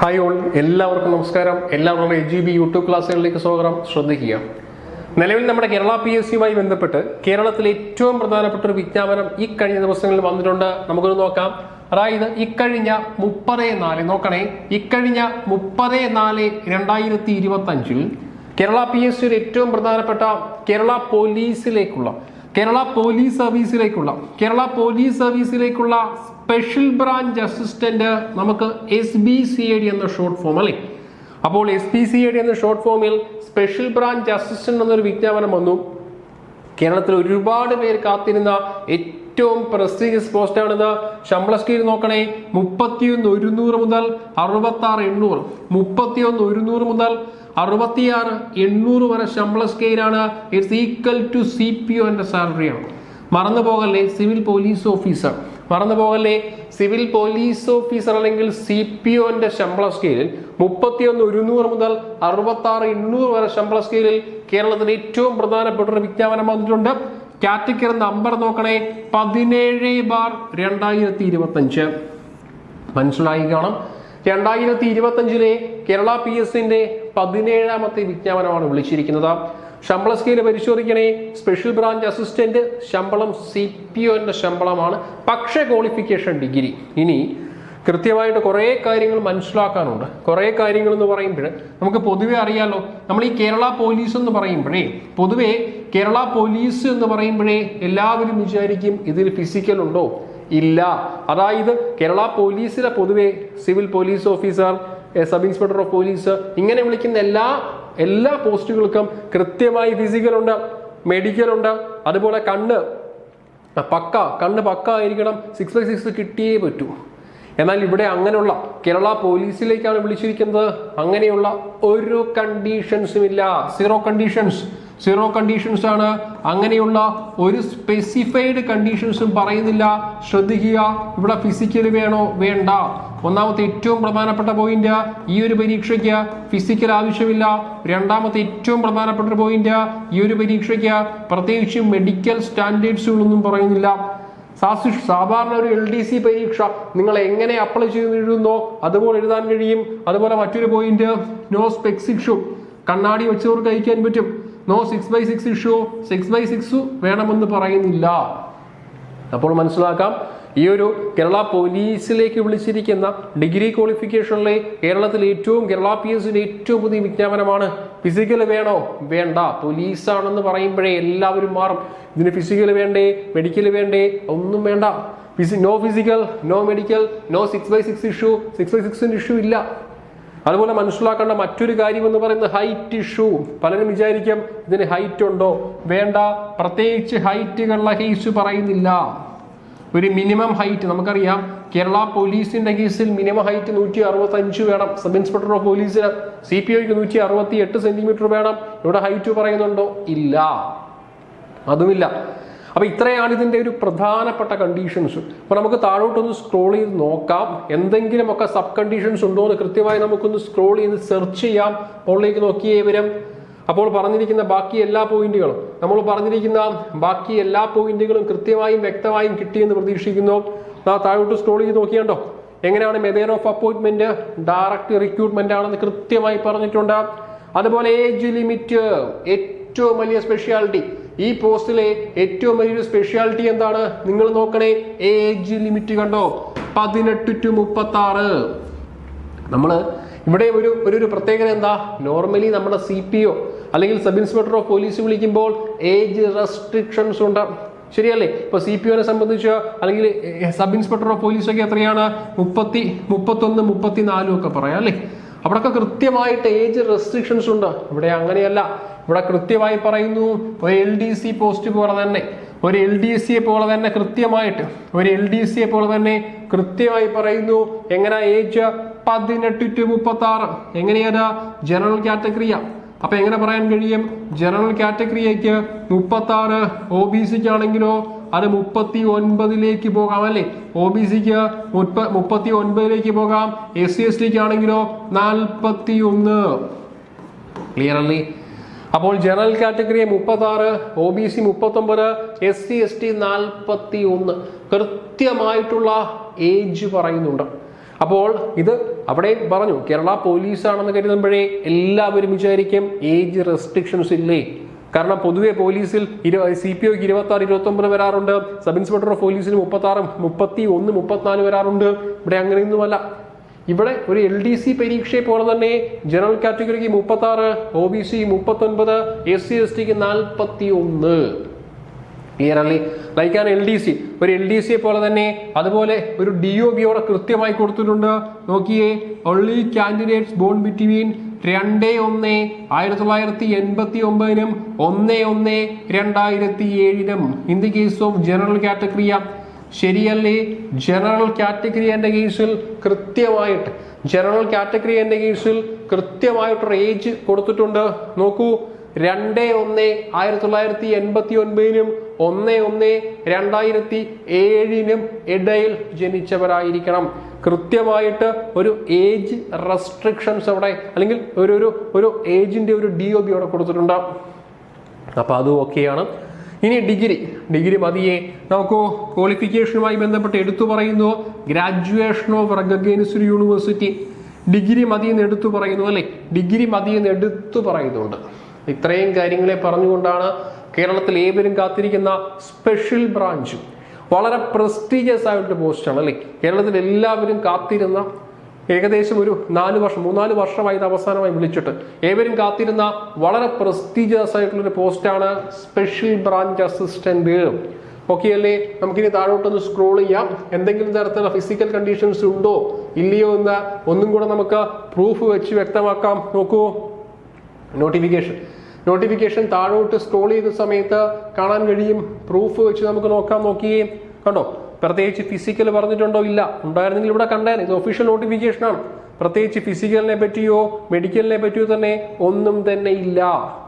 Hi all എല്ലാവർക്കും നമസ്കാരം. എല്ലാവർക്കും എ ജി ബി യൂട്യൂബ് ക്ലാസ്സുകളിലേക്ക് സ്വാഗതം. ശ്രദ്ധിക്കുക. നിലവിൽ നമ്മുടെ കേരള പി എസ് സിയുമായി ബന്ധപ്പെട്ട് കേരളത്തിലെ ഏറ്റവും പ്രധാനപ്പെട്ട ഒരു വിജ്ഞാപനം ഈ കഴിഞ്ഞ ദിവസങ്ങളിൽ വന്നിട്ടുണ്ട്. നമുക്കൊന്ന് നോക്കാം. അതായത് ഇക്കഴിഞ്ഞ മുപ്പത് നാല് നോക്കണേ. ഇക്കഴിഞ്ഞ മുപ്പത് നാല് രണ്ടായിരത്തി ഇരുപത്തി അഞ്ചിൽ കേരള പി എസ് സിയുടെ ഏറ്റവും പ്രധാനപ്പെട്ട കേരള പോലീസിലേക്കുള്ള കേരള പോലീസ് സർവീസിലേക്കുള്ള കേരള പോലീസ് സർവീസിലേക്കുള്ള സ്പെഷ്യൽ ബ്രാഞ്ച് അസിസ്റ്റന്റ് നമുക്ക് S B C A D എന്ന ഷോർട്ട് ഫോം അല്ലേ? അപ്പോൾ S B C A D എന്ന ഷോർട്ട് ഫോമിൽ സ്പെഷ്യൽ ബ്രാഞ്ച് അസിസ്റ്റന്റ് എന്നൊരു വിജ്ഞാപനം വന്നു. കേരളത്തിൽ ഒരുപാട് പേര് കാത്തിരുന്ന ഏറ്റവും പ്രസ്റ്റീജിയസ് പോസ്റ്റാണിത് ശമ്പള സ്കീൽ നോക്കണേ മുപ്പത്തിയൊന്ന് ഒരുന്നൂറ് മുതൽ അറുപത്തി ആറ് എണ്ണൂറ്. മുപ്പത്തിയൊന്ന് ഒരുന്നൂറ് മുതൽ അറുപത്തിയാറ് എണ്ണൂറ് വരെ ശമ്പള സ്കെയിലാണ് it's equal to C P ഒന്റെ സാലറിയാണ് മറന്നു പോകല്ലേ സിവിൽ പോലീസ് ഓഫീസർ മറന്നു പോകല്ലേ സിവിൽ പോലീസ് ഓഫീസർ അല്ലെങ്കിൽ സി പി ഒന്റെ ശമ്പള സ്കെയിലിൽ മുപ്പത്തിയൊന്ന് ഒരുന്നൂറ് മുതൽ അറുപത്തി ആറ് എണ്ണൂറ് വരെ ശമ്പള സ്കെയിലിൽ കേരളത്തിന് ഏറ്റവും പ്രധാനപ്പെട്ട ഒരു വിജ്ഞാപനം വന്നിട്ടുണ്ട്. കാറ്റഗറി നമ്പർ നോക്കണേ. പതിനേഴ് ബാർ രണ്ടായിരത്തി ഇരുപത്തി അഞ്ച് മനസ്സിലായി കാണാം. രണ്ടായിരത്തി ഇരുപത്തി അഞ്ചിലെ കേരള പി എസിന്റെ പതിനേഴാമത്തെ വിജ്ഞാപനമാണ് വിളിച്ചിരിക്കുന്നത്. ശമ്പള സ്കെയിൽ പരിശോധിക്കണേ. സ്പെഷ്യൽ ബ്രാഞ്ച് അസിസ്റ്റന്റ് ശമ്പളം സി പി ഒന്റെ ശമ്പളമാണ്. പക്ഷേ ക്വാളിഫിക്കേഷൻ ഡിഗ്രി. ഇനി കൃത്യമായിട്ട് കുറേ കാര്യങ്ങൾ മനസ്സിലാക്കാനുണ്ട്. കുറേ കാര്യങ്ങൾ എന്ന് പറയുമ്പോൾ നമുക്ക് പൊതുവെ അറിയാലോ നമ്മൾ ഈ കേരള പോലീസ് എന്ന് പറയുമ്പോഴേ പൊതുവേ കേരള പോലീസ് എന്ന് പറയുമ്പോഴേ എല്ലാവരും വിചാരിക്കും ഇതിൽ ഫിസിക്കൽ ഉണ്ടോ? ഇല്ല. അതായത് കേരള പോലീസിലെ പൊതുവെ civil police officer sub inspector of police ഇങ്ങനെ വിളിക്കുന്ന എല്ലാ എല്ലാ പോസ്റ്റുകൾക്കും കൃത്യമായി ഫിസിക്കൽ ഉണ്ട് മെഡിക്കൽ ഉണ്ട് അതുപോലെ കണ്ണ്. പക്ക കണ്ണ് പക്ക ആയിരിക്കണം. സിക്സ് ബൈ സിക്സ് കിട്ടിയേ പറ്റൂ. എന്നാൽ ഇവിടെ അങ്ങനെയുള്ള കേരള പോലീസിലേക്കാണ് വിളിച്ചിരിക്കുന്നത്. അങ്ങനെയുള്ള ഒരു കണ്ടീഷൻസും ഇല്ല. സീറോ കണ്ടീഷൻസ് സീറോ കണ്ടീഷൻസ് ആണ്. അങ്ങനെയുള്ള ഒരു സ്പെസിഫൈഡ് കണ്ടീഷൻസും പറയുന്നില്ല. ശ്രദ്ധിക്കുക. ഇവിടെ ഫിസിക്കൽ വേണോ? വേണ്ട. ഒന്നാമത്തെ ഏറ്റവും പ്രധാനപ്പെട്ട പോയിന്റ് ഈ ഒരു പരീക്ഷയ്ക്ക് ഫിസിക്കൽ ആവശ്യമില്ല. രണ്ടാമത്തെ ഏറ്റവും പ്രധാനപ്പെട്ട പോയിന്റ് ഈ ഒരു പരീക്ഷയ്ക്ക് പ്രത്യേകിച്ച് മെഡിക്കൽ സ്റ്റാൻഡേർഡ്സുകളൊന്നും പറയുന്നില്ല. സാധാരണ ഒരു എൽ ഡി സി പരീക്ഷ നിങ്ങൾ എങ്ങനെ അപ്ലൈ ചെയ്ത് എഴുതുന്നോ അതുപോലെ എഴുതാൻ കഴിയും. അതുപോലെ മറ്റൊരു പോയിന്റ് നോ സ്പെക്സ് ഇഷ്യൂ കണ്ണാടി വെച്ചവർക്ക് അയക്കാൻ പറ്റും. No six by six issue six by six വേണമെന്ന് പറയുന്നില്ല. അപ്പോൾ മനസ്സിലാക്കാം. ഈ ഒരു കേരള പോലീസിലേക്ക് വിളിച്ചിരിക്കുന്ന ഡിഗ്രി ക്വാളിഫിക്കേഷനിലെ കേരളത്തിലെ ഏറ്റവും കേരള പി എസിന്റെ ഏറ്റവും പുതിയ വിജ്ഞാപനമാണ്. ഫിസിക്കൽ വേണോ? വേണ്ട. പോലീസാണെന്ന് പറയുമ്പോഴേ എല്ലാവരും മാറും. ഇതിന് ഫിസിക്കൽ വേണ്ടേ? മെഡിക്കൽ വേണ്ടേ? ഒന്നും വേണ്ട. Fizzy no physical no medical no six by six issue six by സിക്സിന്റെ issue ഇല്ല. അതുപോലെ മനസ്സിലാക്കേണ്ട മറ്റൊരു കാര്യം എന്ന് പറയുന്നത് ഹൈറ്റ് ഇഷ്യൂ പലരും വിചാരിക്കും ഇതിന് ഹൈറ്റ് ഉണ്ടോ? വേണ്ട. പ്രത്യേകിച്ച് ഹൈറ്റുകളുടെ കേസ് പറയുന്നില്ല. ഒരു മിനിമം ഹൈറ്റ്. നമുക്കറിയാം കേരള പോലീസിന്റെ കേസിൽ മിനിമം ഹൈറ്റ് നൂറ്റി അറുപത്തി അഞ്ച് വേണം. സബ് ഇൻസ്പെക്ടർ ഓഫ് പോലീസിന് സി പി ഐക്ക് നൂറ്റി അറുപത്തി എട്ട് സെന്റിമീറ്റർ വേണം. ഇവിടെ ഹൈറ്റ് പറയുന്നുണ്ടോ? ഇല്ല. അതുമില്ല. അപ്പൊ ഇത്രയാണ് ഇതിന്റെ ഒരു പ്രധാനപ്പെട്ട കണ്ടീഷൻസ് അപ്പൊ നമുക്ക് താഴോട്ടൊന്ന് സ്ക്രോൾ ചെയ്ത് നോക്കാം. എന്തെങ്കിലുമൊക്കെ സബ് കണ്ടീഷൻസ് ഉണ്ടോ എന്ന് കൃത്യമായി നമുക്കൊന്ന് സ്ക്രോൾ ചെയ്ത് സെർച്ച് ചെയ്യാം. മുകളിലേക്ക് നോക്കിയേ വരും. അപ്പോൾ പറഞ്ഞിരിക്കുന്ന ബാക്കി എല്ലാ പോയിന്റുകളും. നമ്മൾ പറഞ്ഞിരിക്കുന്ന ബാക്കി എല്ലാ പോയിന്റുകളും കൃത്യമായും വ്യക്തമായും കിട്ടിയെന്ന് പ്രതീക്ഷിക്കുന്നു. താഴോട്ട് സ്ക്രോൾ ചെയ്ത് നോക്കിയാണ്ടോ? എങ്ങനെയാണ് method of appointment? Direct recruitment ആണെന്ന് കൃത്യമായി പറഞ്ഞിട്ടുണ്ട്. അതുപോലെ ഏജ് ലിമിറ്റ് ഏറ്റവും വലിയ സ്പെഷ്യാലിറ്റി ഈ പോസ്റ്റിലെ ഏറ്റവും വലിയൊരു സ്പെഷ്യാലിറ്റി എന്താണ്? നിങ്ങൾ നോക്കണേ. ഏജ് ലിമിറ്റ് കണ്ടോ? പതിനെട്ട് ടു മുപ്പത്തി ആറ് നമ്മൾ ഇവിടെ ഒരു ഒരു ഒരു പ്രത്യേകത എന്താ? നോർമലി നമ്മുടെ സി പി ഒ അല്ലെങ്കിൽ സബ് ഇൻസ്പെക്ടർ ഓഫ് പോലീസ് വിളിക്കുമ്പോൾ ഏജ് റെസ്ട്രിക്ഷൻസ് ഉണ്ട്. ശരിയല്ലേ? ഇപ്പൊ സി പി ഒനെ സംബന്ധിച്ച് അല്ലെങ്കിൽ സബ് ഇൻസ്പെക്ടർ ഓഫ് പോലീസ് ഒക്കെ എത്രയാണ്? മുപ്പത്തി മുപ്പത്തൊന്ന് മുപ്പത്തിനാലും ഒക്കെ പറയാം അല്ലേ? അവിടെയൊക്കെ കൃത്യമായിട്ട് ഏജ് റെസ്ട്രിക്ഷൻസ് ഉണ്ട്. ഇവിടെ അങ്ങനെയല്ല. ഇവിടെ കൃത്യമായി പറയുന്നു ഒരു എൽ ഡി സി പോസ്റ്റ് പോലെ തന്നെ. ഒരു എൽ ഡി സിയെ പോലെ തന്നെ കൃത്യമായിട്ട്. ഒരു എൽ ഡി സിയെ പോലെ തന്നെ കൃത്യമായി പറയുന്നു എങ്ങനെ ഏജ് പതിനെട്ട് ടു മുപ്പത്തി ആറ് എങ്ങനെയാണ് ജനറൽ കാറ്റഗറിയാ അപ്പൊ എങ്ങനെ പറയാൻ കഴിയും? ജനറൽ കാറ്റഗറിയേക്ക് മുപ്പത്തി ആറ് ഒ ബി സിക്ക് ആണെങ്കിലോ അത് മുപ്പത്തി ഒൻപതിലേക്ക് പോകാം അല്ലേ? ഒ ബി സിക്ക് മുപ്പ മുപ്പത്തി ഒൻപതിലേക്ക് പോകാം. എസ് സി എസ് ടിക്ക് ആണെങ്കിലോ നാൽപ്പത്തി ഒന്ന് ക്ലിയർ അല്ലേ? അപ്പോൾ ജനറൽ കാറ്റഗറി മുപ്പത്തി ആറ് ഒ ബി സി മുപ്പത്തൊമ്പത് എസ് സി എസ് ടി നാൽപ്പത്തി ഒന്ന് കൃത്യമായിട്ടുള്ള ഏജ് പറയുന്നുണ്ട്. അപ്പോൾ ഇത് അവിടെ പറഞ്ഞു കേരള പോലീസാണെന്ന് കരുതുമ്പോഴേ എല്ലാവരും വിചാരിക്കും ഏജ് റെസ്ട്രിക്ഷൻസ് ഇല്ലേ? കാരണം പൊതുവെ പോലീസിൽ സി പി ഒക്ക് ഇരുപത്തി ആറ് ഇരുപത്തി ഒമ്പത് വരാറുണ്ട് സബ് ഇൻസ്പെക്ടർ ഓഫ് പോലീസിന് മുപ്പത്തി ആറ് മുപ്പത്തി ഒന്ന് മുപ്പത്തിനാല് വരാറുണ്ട്. ഇവിടെ അങ്ങനെയൊന്നുമല്ല. ഇവിടെ ഒരു എൽ ഡി സി പരീക്ഷയെ പോലെ തന്നെ ജനറൽ കാറ്റഗറിക്ക് മുപ്പത്തി ആറ് ഒ ബി സി മുപ്പത്തി ഒൻപത് എസ് സി എസ് ടിക്ക് നാൽപ്പത്തി ഒന്ന് ക്ലിയർ അല്ലേ like an L D C ഒരു എൽ ഡി സിയെ പോലെ തന്നെ അതുപോലെ ഒരു ഡി ഒ ബി അവിടെ കൃത്യമായി കൊടുത്തിട്ടുണ്ട്. നോക്കിയേ ഒൺലി കാൻഡിഡേറ്റ്സ് ബോൺ ബിറ്റ്വീൻ രണ്ട് ഒന്ന് ആയിരത്തി തൊള്ളായിരത്തി എൺപത്തി ഒമ്പതിനും ഒന്ന് ഒന്ന് രണ്ടായിരത്തി ഏഴിനും in the case of general കാറ്റഗറിയ ശരിയല്ലേ? ജനറൽ കാറ്റഗറി എന്റെ കേസിൽ കൃത്യമായിട്ട് ജനറൽ കാറ്റഗറി എന്റെ കേസിൽ കൃത്യമായിട്ടൊരു ഏജ് കൊടുത്തിട്ടുണ്ട്. നോക്കൂ രണ്ട് ഒന്ന് ആയിരത്തി തൊള്ളായിരത്തി എൺപത്തി ഒൻപതിനും ഒന്ന് ഒന്ന് രണ്ടായിരത്തി ഏഴിനും ഇടയിൽ ജനിച്ചവരായിരിക്കണം. കൃത്യമായിട്ട് ഒരു ഏജ് റെസ്ട്രിക്ഷൻസ് അവിടെ അല്ലെങ്കിൽ ഒരു ഒരു ഒരു ഏജിന്റെ ഒരു ഡി ഒ ബി അവിടെ കൊടുത്തിട്ടുണ്ട്. അപ്പൊ അതും ഓക്കെയാണ് ഇനി ഡിഗ്രി ഡിഗ്രി മതിയെ നമുക്ക് ക്വാളിഫിക്കേഷനുമായി ബന്ധപ്പെട്ട് എടുത്തു പറയുന്നു. Graduation of recognised university degree മതി എന്ന് എടുത്തു പറയുന്നു അല്ലെ? ഡിഗ്രി മതി എന്ന് എടുത്തു പറയുന്നുണ്ട്. ഇത്രയും കാര്യങ്ങളെ പറഞ്ഞുകൊണ്ടാണ് കേരളത്തിൽ ഏവരും കാത്തിരിക്കുന്ന സ്പെഷ്യൽ ബ്രാഞ്ച് വളരെ പ്രസ്റ്റീജിയസ് ആയിട്ടുള്ള പോസ്റ്റാണ് അല്ലേ? കേരളത്തിൽ എല്ലാവരും കാത്തിരുന്ന ഏകദേശം ഒരു നാല് വർഷം മൂന്നാൽ വർഷമായി ഇത് അവസാനമായി വിളിച്ചിട്ട് ഏവരും കാത്തിരുന്ന വളരെ പ്രസ്റ്റീജിയസ് ആയിട്ടുള്ള ഒരു പോസ്റ്റാണ് സ്പെഷ്യൽ ബ്രാഞ്ച് അസിസ്റ്റന്റ് ഓക്കെ അല്ലേ നമുക്കിനി താഴോട്ടൊന്ന് സ്ക്രോൾ ചെയ്യാം. എന്തെങ്കിലും തരത്തിലുള്ള ഫിസിക്കൽ കണ്ടീഷൻസ് ഉണ്ടോ? ഇല്ലയോ എന്ന് ഒന്നും കൂടെ നമുക്ക് പ്രൂഫ് വെച്ച് വ്യക്തമാക്കാം. നോക്കൂ. നോട്ടിഫിക്കേഷൻ നോട്ടിഫിക്കേഷൻ താഴോട്ട് സ്ക്രോൾ ചെയ്ത സമയത്ത് കാണാൻ കഴിയും. പ്രൂഫ് വെച്ച് നമുക്ക് നോക്കാം. നോക്കിയേ. കണ്ടോ? പ്രത്യേകിച്ച് ഫിസിക്കൽ പറഞ്ഞിട്ടുണ്ടോ? ഇല്ല. ഉണ്ടായിരുന്നെങ്കിൽ ഇവിടെ കണ്ടേനെ ഇത് ഒഫീഷ്യൽ നോട്ടിഫിക്കേഷൻ ആണ്. പ്രത്യേകിച്ച് ഫിസിക്കലിനെ പറ്റിയോ മെഡിക്കലിനെ പറ്റിയോ തന്നെ ഒന്നും തന്നെ ഇല്ല.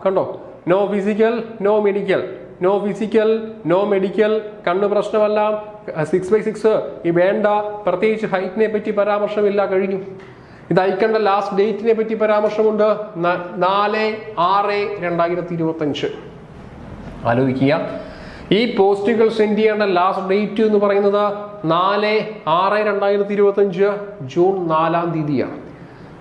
കണ്ടോ? No physical no medical no physical no medical കണ്ണ് പ്രശ്നമല്ല. സിക്സ് ബൈ സിക്സ് ഈ വേണ്ട. പ്രത്യേകിച്ച് ഹൈറ്റിനെ പറ്റി പരാമർശമില്ല. കഴിഞ്ഞു. ഇത് അയക്കേണ്ട ലാസ്റ്റ് ഡേറ്റിനെ പറ്റി പരാമർശമുണ്ട്. നാല് ആറ് രണ്ടായിരത്തി ഇരുപത്തി അഞ്ച് ആലോചിക്കുക. ഈ പോസ്റ്റുകൾ സെൻഡ് ചെയ്യേണ്ട ലാസ്റ്റ് ഡേറ്റ് എന്ന് പറയുന്നത് നാല് ആറ് രണ്ടായിരത്തി ഇരുപത്തി അഞ്ച് ജൂൺ നാലാം തീയതിയാണ്.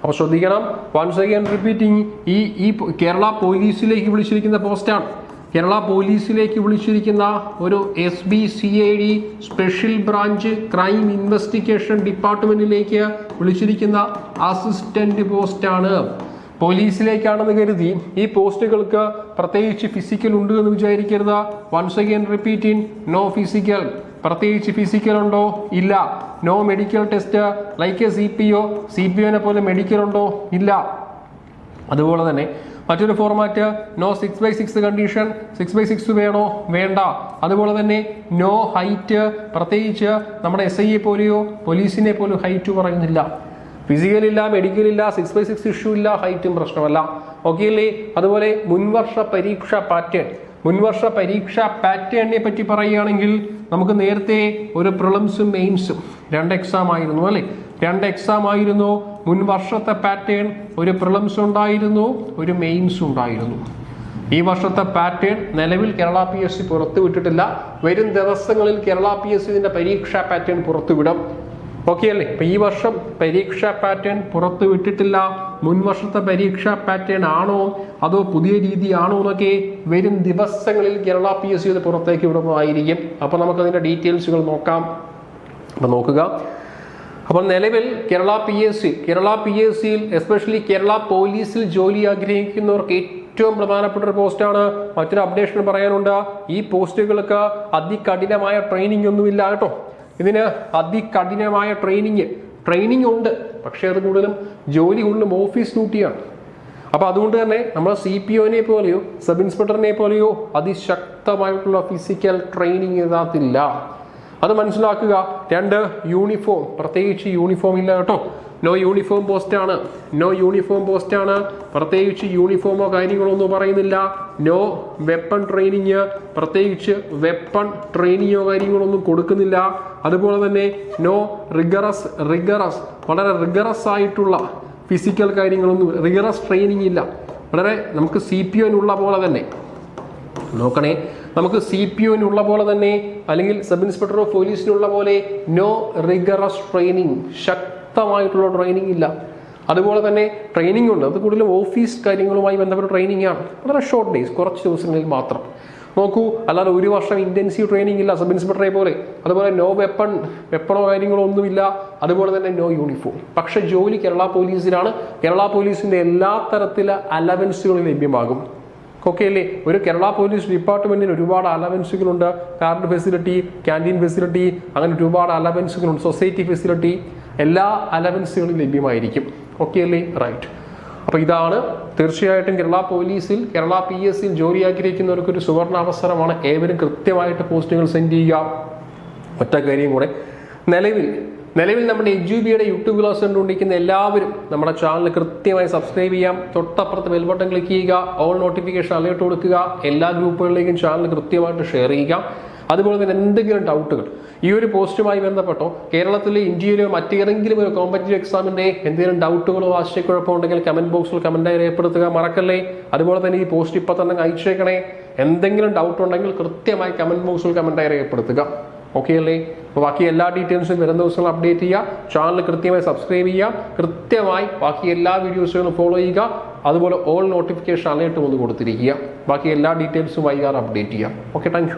അപ്പൊ ശ്രദ്ധിക്കണം. വൺസ് അഗൈൻ റിപ്പീറ്റിംഗ് ഈ ഈ കേരള പോലീസിലേക്ക് വിളിച്ചിരിക്കുന്ന പോസ്റ്റാണ് കേരള പോലീസിലേക്ക് വിളിച്ചിരിക്കുന്ന ഒരു S B C I D special branch crime investigation ഡിപ്പാർട്ട്മെന്റിലേക്ക് വിളിച്ചിരിക്കുന്ന അസിസ്റ്റന്റ് പോസ്റ്റാണ്. പോലീസിലേക്കാണെന്ന് കരുതി ഈ പോസ്റ്റുകൾക്ക് പ്രത്യേകിച്ച് ഫിസിക്കൽ ഉണ്ട് എന്ന് വിചാരിക്കരുത്. Once again repeat in no physical പ്രത്യേകിച്ച് ഫിസിക്കൽ ഉണ്ടോ? ഇല്ല. No medical test like a C P O C P one പോലെ മെഡിക്കൽ ഉണ്ടോ? ഇല്ല. അതുപോലെ തന്നെ മറ്റൊരു format no six by six condition six by six വേണോ? വേണ്ട. അതുപോലെ തന്നെ നോ ഹൈറ്റ് പ്രത്യേകിച്ച് നമ്മുടെ എസ് ഐയെ പോലെയോ പോലീസിനെ പോലും ഹൈറ്റ് പറയുന്നില്ല. ഫിസിക്കലില്ല മെഡിക്കലില്ല സിക്സ് ബൈ സിക്സ് ഇഷ്യൂ ഇല്ല ഹൈറ്റും പ്രശ്നമല്ല. ഓക്കെ അല്ലേ? അതുപോലെ മുൻവർഷ പരീക്ഷ പാറ്റേൺ മുൻവർഷ പരീക്ഷ പാറ്റേണിനെ പറ്റി പറയുകയാണെങ്കിൽ നമുക്ക് നേരത്തെ ഒരു പ്രിളംസും മെയിൻസും രണ്ട് എക്സാം ആയിരുന്നു അല്ലേ? രണ്ട് എക്സാം ആയിരുന്നു മുൻ വർഷത്തെ പാറ്റേൺ ഒരു പ്രിലംസ് ഉണ്ടായിരുന്നു ഒരു മെയിൻസ് ഉണ്ടായിരുന്നു. ഈ വർഷത്തെ പാറ്റേൺ നിലവിൽ കേരള പി എസ് സി പുറത്തുവിട്ടിട്ടില്ല വരും ദിവസങ്ങളിൽ കേരള പി എസ് സി പരീക്ഷാ പാറ്റേൺ പുറത്തുവിടും ഓക്കെ അല്ലേ? ഇപ്പൊ ഈ വർഷം പരീക്ഷാ പാറ്റേൺ പുറത്തു വിട്ടിട്ടില്ല. മുൻ വർഷത്തെ പരീക്ഷാ പാറ്റേൺ ആണോ? അതോ പുതിയ രീതിയാണോ എന്നൊക്കെ വരും ദിവസങ്ങളിൽ കേരള പി എസ് സി പുറത്തേക്ക് വിടുന്നതായിരിക്കും. അപ്പൊ നമുക്ക് അതിന്റെ ഡീറ്റെയിൽസുകൾ നോക്കാം. അപ്പൊ നോക്കുക. അപ്പോൾ നിലവിൽ Kerala P S C Kerala P S സിയിൽ എസ്പെഷ്യലി കേരള പോലീസിൽ ജോലി ആഗ്രഹിക്കുന്നവർക്ക് ഏറ്റവും പ്രധാനപ്പെട്ട ഒരു പോസ്റ്റാണ് മറ്റൊരു അപ്ഡേഷൻ പറയാനുണ്ട് ഈ പോസ്റ്റുകൾക്ക് അതികഠിനമായ ട്രെയിനിങ് ഒന്നുമില്ല കേട്ടോ. ഇതിന് അതികഠിനമായ ട്രെയിനിങ് ട്രെയിനിങ് ഉണ്ട്. പക്ഷേ അത് കൂടുതലും ജോലി കൂടുതലും ഓഫീസ് ഡ്യൂട്ടിയാണ് അപ്പോൾ അതുകൊണ്ട് തന്നെ നമ്മൾ സി പി ഒനെ പോലെയോ സബ് ഇൻസ്പെക്ടറിനെ പോലെയോ അതിശക്തമായിട്ടുള്ള ഫിസിക്കൽ ട്രെയിനിങ് ഇതിനകത്തില്ല. അത് മനസ്സിലാക്കുക രണ്ട് യൂണിഫോം പ്രത്യേകിച്ച് യൂണിഫോം ഇല്ല കേട്ടോ. നോ യൂണിഫോം പോസ്റ്റ് ആണ്. നോ യൂണിഫോം പോസ്റ്റ് ആണ്. പ്രത്യേകിച്ച് യൂണിഫോമോ കാര്യങ്ങളോ ഒന്നും പറയുന്നില്ല. നോ വെപ്പൺ ട്രെയിനിങ് പ്രത്യേകിച്ച് വെപ്പൺ ട്രെയിനിങ്ങോ കാര്യങ്ങളോ ഒന്നും കൊടുക്കുന്നില്ല. അതുപോലെ തന്നെ നോ റിഗറസ് റിഗറസ് വളരെ റിഗറസ് ആയിട്ടുള്ള ഫിസിക്കൽ കാര്യങ്ങളൊന്നും റിഗറസ് ട്രെയിനിങ് ഇല്ല. വളരെ നമുക്ക് സി പി ഒനുള്ള പോലെ തന്നെ. നോക്കണേ. നമുക്ക് സി പി ഒനുള്ള പോലെ തന്നെ അല്ലെങ്കിൽ സബ് ഇൻസ്പെക്ടർ ഓഫ് പോലീസിനുള്ള പോലെ നോ റിഗറസ് ട്രെയിനിങ് ശക്തമായിട്ടുള്ള ട്രെയിനിങ് ഇല്ല. അതുപോലെ തന്നെ ട്രെയിനിങ് ഉണ്ട്. അത് കൂടുതലും ഓഫീസ് കാര്യങ്ങളുമായി ബന്ധപ്പെട്ട ട്രെയിനിങ് ആണ്. വളരെ ഷോർട്ട് ഡേയ്സ് കുറച്ച് ദിവസങ്ങളിൽ മാത്രം. നോക്കൂ അല്ലാതെ ഒരു വർഷം ഇന്റൻസീവ് ട്രെയിനിങ് ഇല്ല സബ് ഇൻസ്പെക്ടറെ പോലെ. അതുപോലെ നോ വെപ്പൺ വെപ്പണോ കാര്യങ്ങളോ ഒന്നുമില്ല അതുപോലെ തന്നെ നോ യൂണിഫോം പക്ഷേ ജോലി കേരള പോലീസിലാണ് കേരള പോലീസിന്റെ എല്ലാ തരത്തിലെ അലവൻസുകളും ലഭ്യമാകും. ഓക്കെ ഒരു കേരള പോലീസ് ഡിപ്പാർട്ട്മെന്റിന് ഒരുപാട് അലവൻസുകളുണ്ട്. കാർഡ് ഫെസിലിറ്റി ക്യാന്റീൻ ഫെസിലിറ്റി അങ്ങനെ ഒരുപാട് അലവൻസുകളുണ്ട്. സൊസൈറ്റി ഫെസിലിറ്റി എല്ലാ അലവൻസുകളും ലഭ്യമായിരിക്കും. ഓക്കെ അല്ലേ റൈറ്റ്. അപ്പോൾ ഇതാണ് തീർച്ചയായിട്ടും കേരള പോലീസിൽ കേരള പി എസ് സിയിൽ ജോലി ആഗ്രഹിക്കുന്നവർക്ക് ഒരു സുവർണ അവസരമാണ് ഏവരും കൃത്യമായിട്ട് പോസ്റ്റുകൾ സെൻഡ് ചെയ്യുക. ഒറ്റ കാര്യം കൂടെ. നിലവിൽ നിലവിൽ നമ്മുടെ എച്ച് ജി ബിയുടെ യൂട്യൂബ് ക്ലാസ് കണ്ടുകൊണ്ടിരിക്കുന്ന എല്ലാവരും നമ്മുടെ ചാനൽ കൃത്യമായി സബ്സ്ക്രൈബ് ചെയ്യാം. തൊട്ടപ്പുറത്ത് ബെൽ ബട്ടൺ ക്ലിക്ക് ചെയ്യുക ഓൾ നോട്ടിഫിക്കേഷൻ അലേർട്ട് കൊടുക്കുക എല്ലാ ഗ്രൂപ്പുകളിലേക്കും ചാനൽ കൃത്യമായിട്ട് ഷെയർ ചെയ്യുക. അതുപോലെ തന്നെ എന്തെങ്കിലും ഡൗട്ടുകൾ ഈ ഒരു പോസ്റ്റുമായി ബന്ധപ്പെട്ടോ കേരളത്തിലെ ഇന്ത്യയിലോ മറ്റേതെങ്കിലും ഒരു കോമ്പറ്റീവ് എക്സാമിന്റെ എന്തെങ്കിലും ഡൗട്ടുകളോ ആശയക്കുഴപ്പമോ ഉണ്ടെങ്കിൽ കമന്റ് ബോക്സിൽ കമന്റായി രേഖപ്പെടുത്തുക മറക്കല്ലേ? അതുപോലെ തന്നെ ഈ പോസ്റ്റ് ഇപ്പൊ തന്നെ അയച്ചേക്കണേ. എന്തെങ്കിലും ഡൗട്ട് ഉണ്ടെങ്കിൽ കൃത്യമായി കമന്റ് ബോക്സിൽ കമന്റായി രേഖപ്പെടുത്തുക. ഓക്കെ അല്ലേ? അപ്പോൾ ബാക്കി എല്ലാ ഡീറ്റെയിൽസും വരുന്ന ദിവസങ്ങൾ അപ്ഡേറ്റ് ചെയ്യുക. ചാനൽ കൃത്യമായി സബ്സ്ക്രൈബ് ചെയ്യുക. കൃത്യമായി ബാക്കി എല്ലാ വീഡിയോസുകളും ഫോളോ ചെയ്യുക. അതുപോലെ ഓൾ നോട്ടിഫിക്കേഷൻ അലേർട്ട് ഒന്ന് കൊടുത്തിരിക്കുക. ബാക്കി എല്ലാ ഡീറ്റെയിൽസും വൈകാതെ അപ്ഡേറ്റ് ചെയ്യാം ഓക്കെ താങ്ക്